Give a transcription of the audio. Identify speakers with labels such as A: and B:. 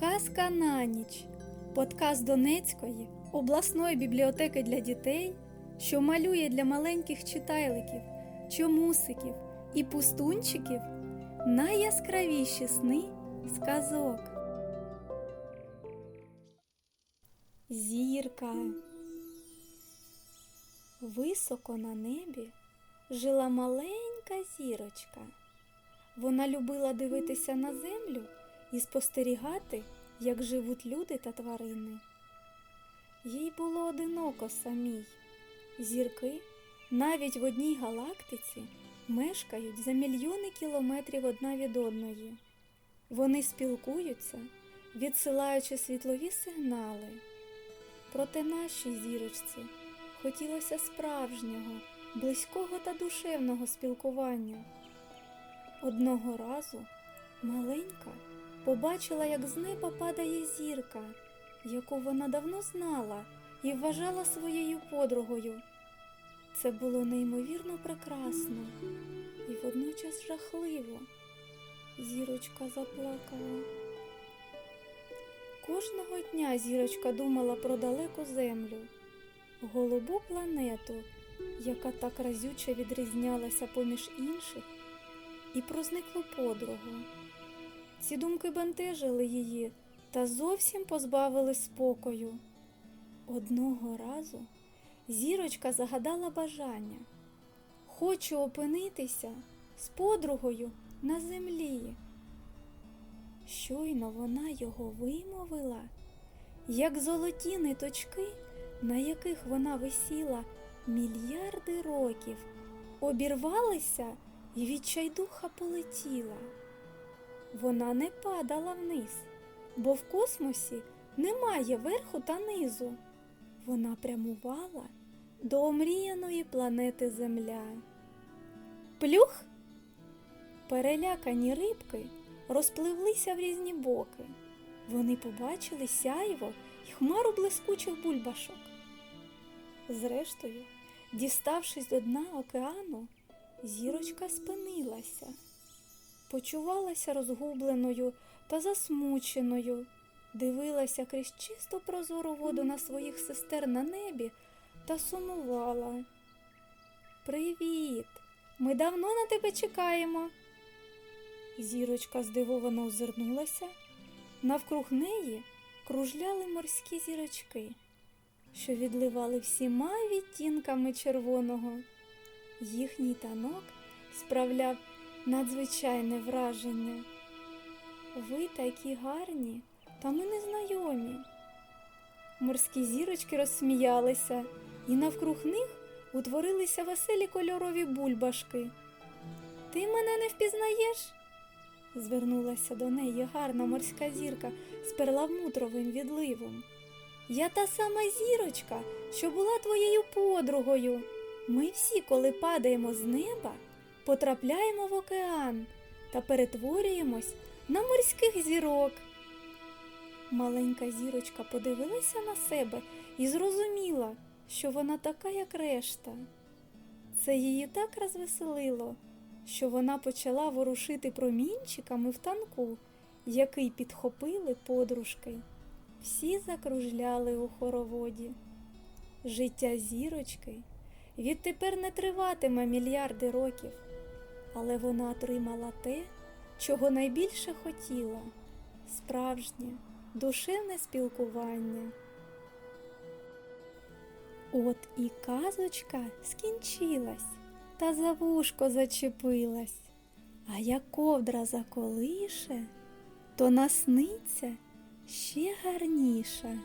A: Казка на ніч. Подкаст Донецької обласної бібліотеки для дітей, що малює для маленьких читайликів, чомусиків і пустунчиків найяскравіші сни з казок. Зірка. Високо на небі жила маленька зірочка. Вона любила дивитися на землю і спостерігати, як живуть люди та тварини. Їй було одиноко самій. Зірки навіть в одній галактиці мешкають за мільйони кілометрів одна від одної. Вони спілкуються, відсилаючи світлові сигнали. Проте нашій зірочці хотілося справжнього, близького та душевного спілкування. Одного разу маленька побачила, як з неба падає зірка, яку вона давно знала і вважала своєю подругою. Це було неймовірно прекрасно і водночас жахливо. Зірочка заплакала. Кожного дня зірочка думала про далеку землю, голубу планету, яка так разюче відрізнялася поміж інших, і про зниклу подругу. Ці думки бентежили її та зовсім позбавили спокою. Одного разу зірочка загадала бажання. Хочу опинитися з подругою на землі. Щойно вона його вимовила, як золоті ниточки, на яких вона висіла мільярди років, обірвалися і відчайдуха полетіла. Вона не падала вниз, бо в космосі немає верху та низу. Вона прямувала до омріяної планети Земля. Плюх! Перелякані рибки розпливлися в різні боки. Вони побачили сяйво й хмару блискучих бульбашок. Зрештою, діставшись до дна океану, зірочка спинилася, почувалася розгубленою та засмученою, дивилася крізь чисту прозору воду на своїх сестер на небі та сумувала. Привіт! Ми давно на тебе чекаємо. Зірочка здивовано озирнулася. Навкруг неї кружляли морські зірочки, що відливали всіма відтінками червоного. Їхній танок справляв надзвичайне враження. Ви такі гарні, та ми незнайомі. Морські зірочки розсміялися, і навкруг них утворилися веселі кольорові бульбашки. Ти мене не впізнаєш? звернулася до неї гарна морська зірка з перламутровим відливом. Я та сама зірочка, що була твоєю подругою. Ми всі, коли падаємо з неба, потрапляємо в океан та перетворюємось на морських зірок. Маленька зірочка подивилася на себе і зрозуміла, що вона така, як решта. Це її так розвеселило, що вона почала ворушити промінчиками в танку, який підхопили подружки. Всі закружляли у хороводі. Життя зірочки відтепер не триватиме мільярди років, але вона отримала те, чого найбільше хотіла справжнє, душевне спілкування. От і казочка скінчилась та за вушко зачепилась, а як ковдра заколише, то насниться ще гарніше.